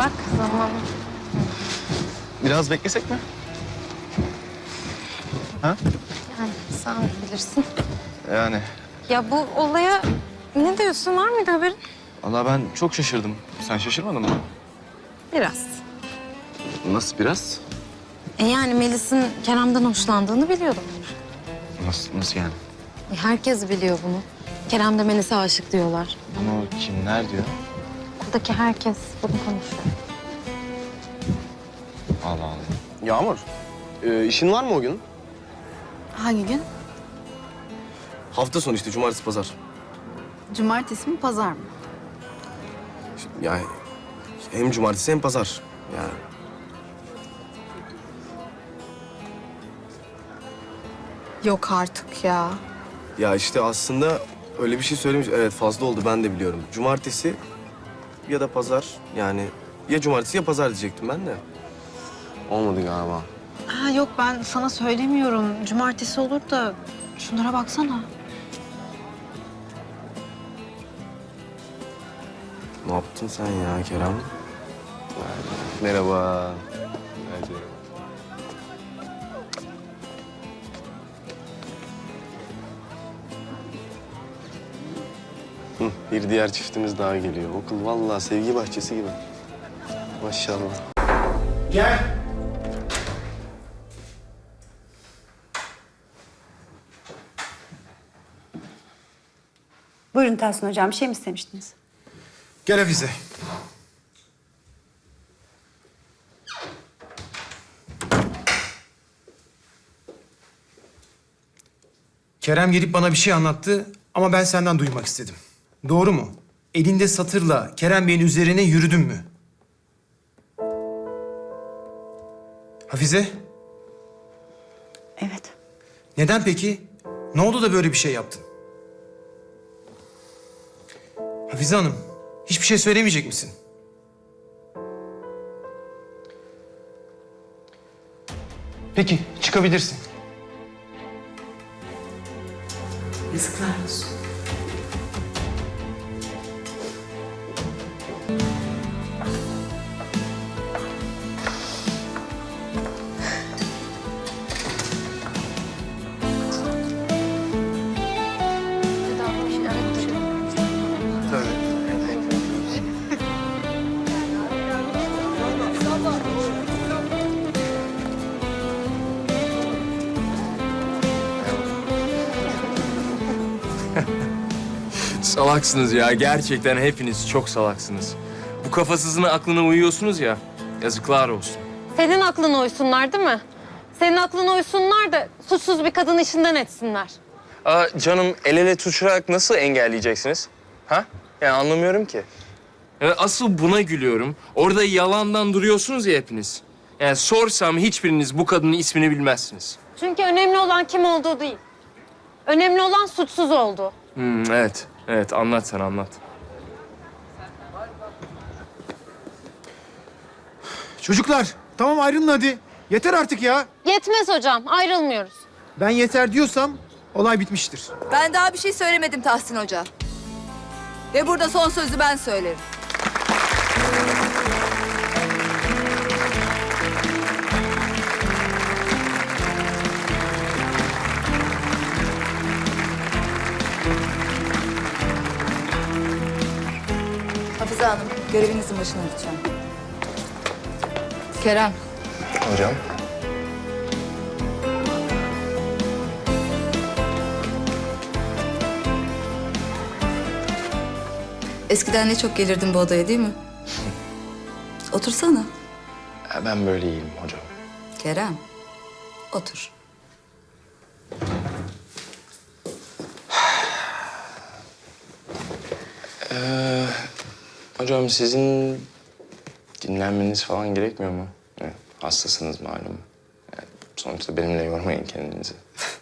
Bak zaman. Biraz beklesek mi? Ha? Yani sen bilirsin. Yani Ya bu olaya ne diyorsun? Var mıydı haberin? Allah ben çok şaşırdım. Sen şaşırmadın mı? Biraz. Nasıl biraz? E yani Melis'in Kerem'den hoşlandığını biliyordum. Nasıl, nasıl yani? E herkes biliyor bunu. Kerem de Melis'e aşık diyorlar. Bunu kimler diyor? Buradaki herkes bunu konuşuyor. Allah Allah. Yağmur, e, işin var mı o gün? Hangi gün? Hafta sonu işte, cumartesi, pazar. Cumartesi mi, pazar mı? Yani hem cumartesi hem pazar. Yani Yok artık ya. ya işte aslında öyle bir şey söylemiş. Evet fazla oldu ben de biliyorum. Cumartesi ya da pazar yani ya cumartesi ya pazar diyecektim ben de. Olmadı galiba. Ha yok ben sana söylemiyorum. Cumartesi olur da şunlara baksana. Ne yaptın sen ya Kerem? Merhaba. Hı, bir diğer çiftimiz daha geliyor. Okul vallahi sevgi bahçesi gibi. Maşallah. Gel. Buyurun Tahsin Hocam, bir şey mi istemiştiniz? Gel Hafize. Kerem gelip bana bir şey anlattı ama ben senden duymak istedim. Doğru mu? Elinde satırla Kerem Bey'in üzerine yürüdün mü? Hafize, Evet. neden peki? Ne oldu da böyle bir şey yaptın? Hafize Hanım, hiçbir şey söylemeyecek misin? Peki, çıkabilirsin. Yazıklar olsun. Salaksınız ya. Gerçekten hepiniz çok salaksınız. Bu kafasızın aklına uyuyorsunuz ya. Yazıklar olsun. Senin aklına uysunlar değil mi? Senin aklına uysunlar da suçsuz bir kadın işinden etsinler. Aa, canım el ele tutuşarak nasıl engelleyeceksiniz? Ha? Yani anlamıyorum ki. Ya asıl buna gülüyorum. Orada yalandan duruyorsunuz ya hepiniz. Yani sorsam hiçbiriniz bu kadının ismini bilmezsiniz. Çünkü önemli olan kim olduğu değil. Önemli olan suçsuz olduğu. Hmm, evet, evet. Anlat sen anlat. Çocuklar, tamam ayrılın hadi. Yeter artık ya. Yetmez hocam, ayrılmıyoruz. Ben yeter diyorsam olay bitmiştir. Ben daha bir şey söylemedim Tahsin Hoca. Ve burada son sözü ben söylerim. Görevinizin başına lütfen. Kerem, Hocam. eskiden ne çok gelirdin bu odaya değil mi? Otursana. Ben böyle iyiyim hocam. Kerem, otur. Hocam sizin dinlenmeniz falan gerekmiyor mu? Yani hastasınız malum. Yani sonuçta benimle yormayın kendinizi.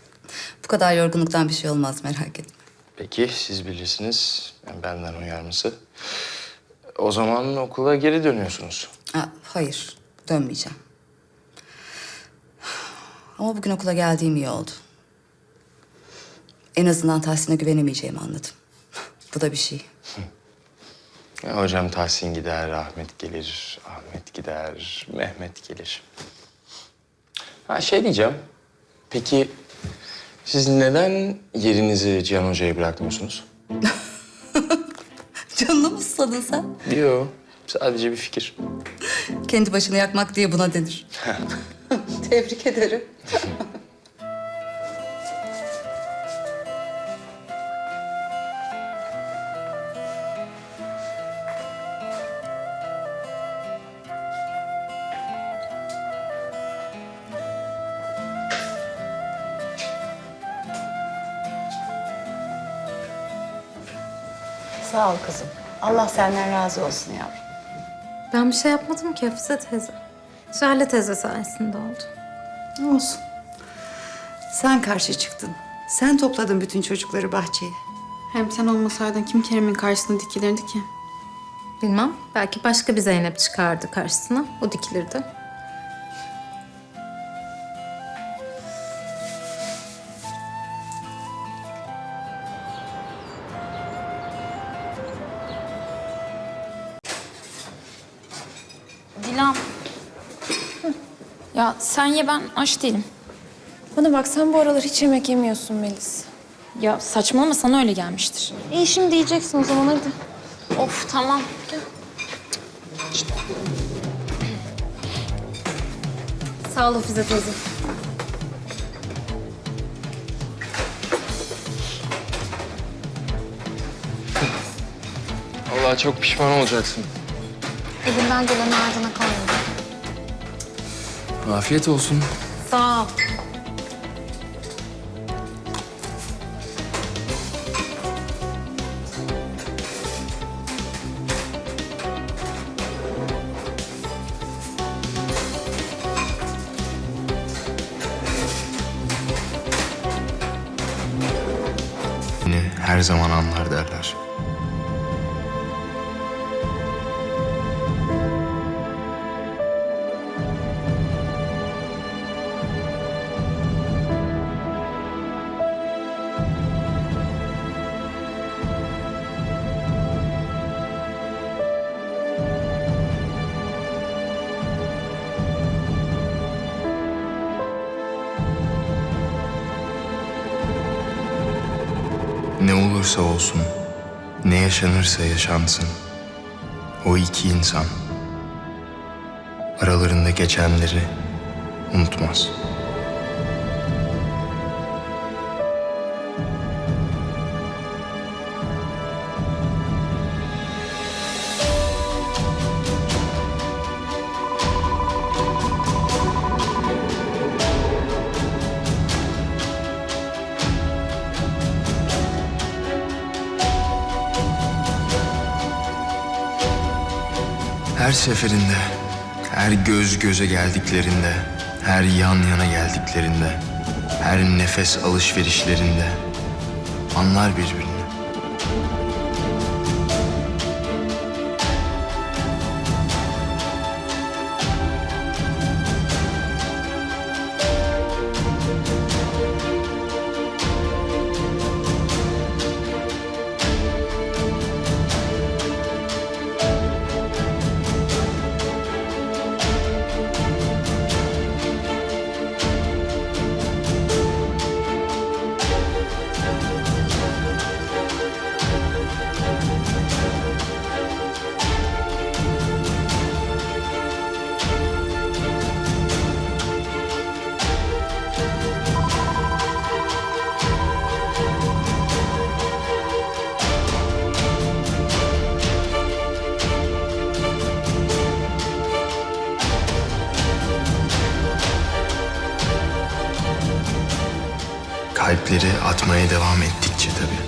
Bu kadar yorgunluktan bir şey olmaz merak etme. Peki siz bilirsiniz. Yani benden uyarması. O zaman okula geri dönüyorsunuz. Ha, hayır, dönmeyeceğim. Ama bugün okula geldiğim iyi oldu. En azından Tahsin'e güvenemeyeceğimi anladım. Bu da bir şey. Ya hocam Tahsin gider, Ahmet gelir, Ahmet gider, Mehmet gelir. Ha şey diyeceğim. Peki siz neden yerinizi Cihan Hoca'ya bırakmıyorsunuz? Canını mı susadın sen? Yok. Sadece bir fikir. Kendi başını yakmak diye buna denir. Tebrik ederim. Sağ ol kızım. Allah senden razı olsun yavrum. Ben bir şey yapmadım ki Hafize teyze. Şahane teyze sayesinde oldu. Olsun. Sen karşı çıktın. Sen topladın bütün çocukları bahçeye. Hem sen olmasaydın kim Kerem'in karşısına dikilirdi ki? Bilmem. Belki başka bir Zeynep çıkardı karşısına. O dikilirdi. Dilan. Ya sen ye ben aç değilim. Bana bak sen bu aralar hiç yemek yemiyorsun Melis. Ya saçmalama sana öyle gelmiştir. İyi şimdi yiyeceksin o zaman hadi. Of tamam. Gel. Sağ ol Hafize teyze. Allah çok pişman olacaksın. Elimden geleni ardına koymadım. Afiyet olsun. Sağ ol. Her zaman anlar derler. Ne olursa olsun, ne yaşanırsa yaşansın. O iki insan aralarında geçenleri unutmaz. Her seferinde, her göz göze geldiklerinde, her yan yana geldiklerinde, her nefes alışverişlerinde anlar birbirini. Kalpleri atmaya devam ettikçe tabii.